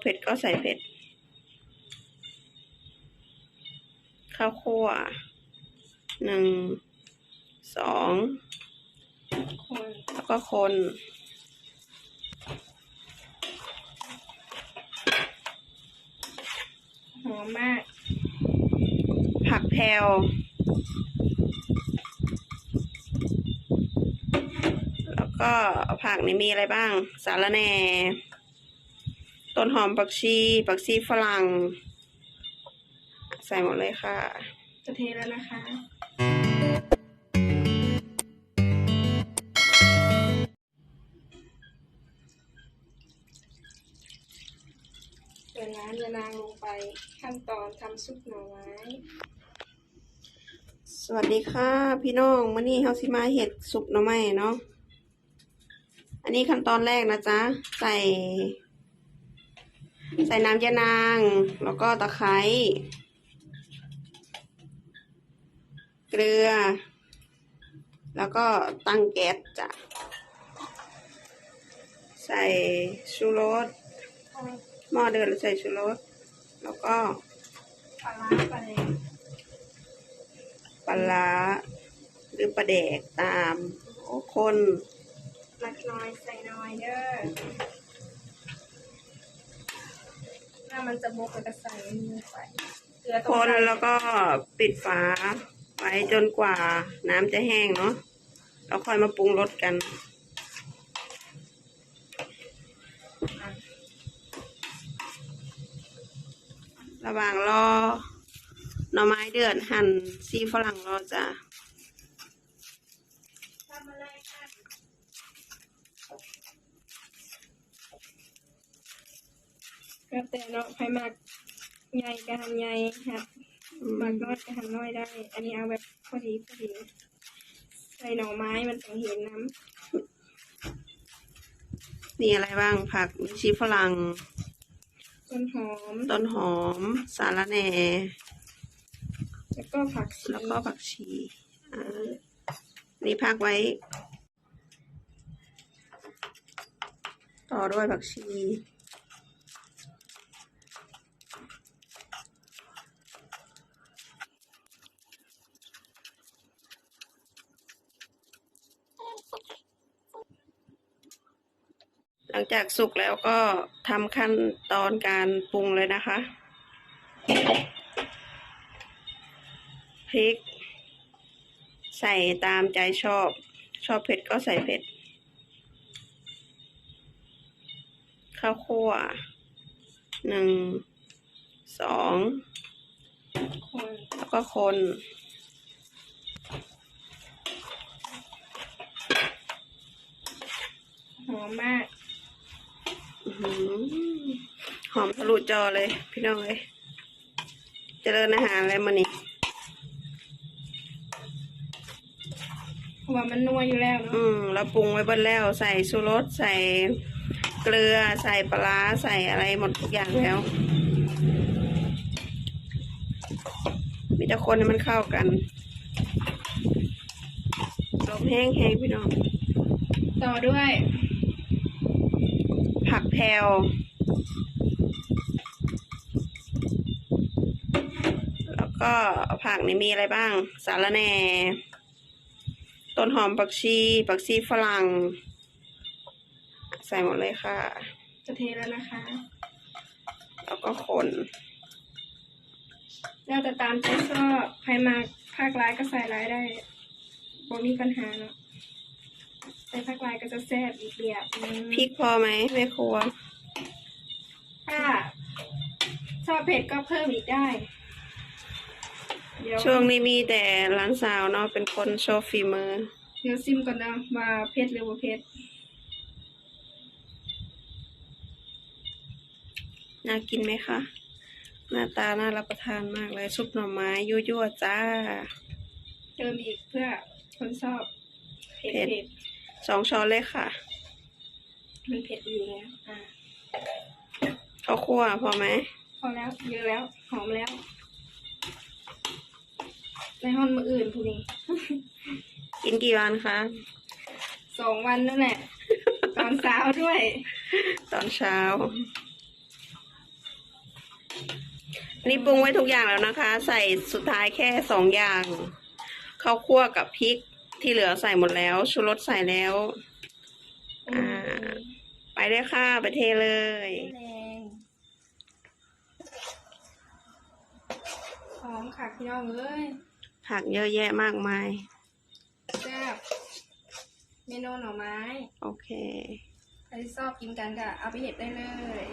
เผ็ดก็ใส่เผ็ด ข้าวคั่วหนึ่งสองคนแล้วก็คนหอมมาก ผักแพรวแล้วก็ผักนี่มีอะไรบ้าง สาระแหน่ ต้นหอมผักชีผักชีฝรั่ง ใส่หมดเลยค่ะ จะเทแล้วนะคะเปิดร้านยานางลงไปขั้นตอนทำซุปหน่อไม้สวัสดีค่ะ พี่น้องมื่อนี้เฮาสิมาเห็ดสุกหน่อไม้เนาะอันนี้ขั้นตอนแรกนะจ๊ะ ใส่ ใส่น้ำยานาง แล้วก็ตะไคร้ เกลือ แล้วก็ตั้งแก๊สจ้ะ ใส่ชูรสหม้อเดือดแล้วใส่ชูรส แล้วก็ปลาปปลาร้าหรือปลาแดกตาม โอ้คนลักน้อยใส่น้อยเด้อ ถ้ามันจะบกก็จะใส่มือไปเกลือตคงนกลางแล้วก็ปิดฝาไว้จนกว่าน้ำจะแห้งเนาะแล้วค่อยมาปรุงรสกัน ระหว่างรอหน่อไม้เดือดหั่นซีฝรั่งรอจ้ะ ทำอะไรค่ะ ก็แต่เนาะไผมักใหญ่ก็หั่นใหญ่ครับอืมมักน้อยก็หั่นน้อยได้ อันนี้เอาแบบพอดีพอดี ใส่หน่อไม้มันต้องเห็นน้มีอะไรบ้างผักมีชีฝรั่งำต้นหอม ต้นหอม สาระแหน่ แล้วก็ผักชีแล้วก็ผักชีอ่านี่พักไว้ ต่อด้วยผักชี ลังจากสุกแล้วก็ทำขั้นตอนการปรุงเลยนะคะพริก ใส่ตามใจชอบ ชอบเผ็ดก็ใส่เผ็ด ข้าวคั่วหนึ่งสองแล้วก็คนหอมมาก หือหอมทะลุจอเลย พี่น้องเลยเจริญอาหารอะไรมานี่เพราะว่ามันนัวอยู่แล้วเนาะอืมแล้วปรุงไว้เบนแล้ว ใส่ชูรสใส่เกลือใส่ปลาร้าใส่อะไรหมดทุกอย่างแล้ว มีแต่คนให้มันเข้ากันลมแห้งแห้งพี่น้อง ต่อด้วยผัก แพรวแล้วก็ผักนี่มีอะไรบ้าง สาระแหน่ ต้นหอมผักชีผักชีฝรั่ง ใส่หมดเลยค่ะ จะเทแล้วนะคะ แล้วก็คนแล้วแต่ตามใจชอบใครมาภาคร้ายก็ใส่ร้ายได้บ่มีปัญหาเนาะใส่ภาคร้ายก็จะแซ่บอีกแบบนึงพริกพอไหมแม่ครัว ถ้าชอบเผ็ดก็เพิ่มอีกได้ เดี๋ยวช่วงนี้มีแต่ร้านสาวเนาะเป็นคนโชว์ฝีมือ เดี๋ยวซิมก่อนนะว่าเผ็ดหรือว่าเผ็ดน่ากินไหมคะ หน้าตาน่ารับประทานมากเลยซุปหน่อไม้ยั่วๆจ้า เติมอีกเพื่อคนชอบเผ็ดเผ็ดเผ็ด สองช้อนเลยค่ะ มันเผ็ดอยู่แล้วอ่าข้าวคั่วพอไหมพอแล้วเยอะแล้วหอมแล้วในห้องมืออื่นพูนี้ กินกี่วันคะสองวันนั่นแหละ ตอนเช้าด้วย ตอนเช้าอันนี้ปรุงไว้ทุกอย่างแล้วนะคะ ใส่สุดท้ายแค่สองอย่างข้าวคั่วกับพริก ที่เหลือใส่หมดแล้ว ชูรสใส่แล้ว อ่า ไปเลยค่ะ ไปเทเลย แรงหอมค่ะพี่น้องเอ้ยผักเยอะแยะมากมาย แซ่บเมนูหน่อไม้ โอเคใครที่ชอบกินกันก็เอาไปเห็ดได้เลย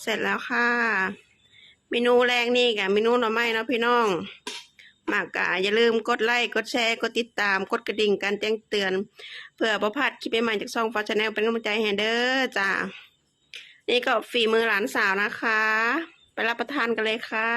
เสร็จแล้วค่ะ เมนูแรกนี่กับเมนูหน่อไม้เนาะพี่น้อง มากกะอย่าลืมกดไลค์ กดแชร์ กดติดตาม กดกระดิ่งการแจ้งเตือน เพื่อประพลาดคลิปใหม่ๆจากช่องฟ้าชาแนลเป็นกำลังใจให้เด้อจ้า นี่ก็ฝีมือหลานสาวนะคะ ไปรับประทานกันเลยค่ะ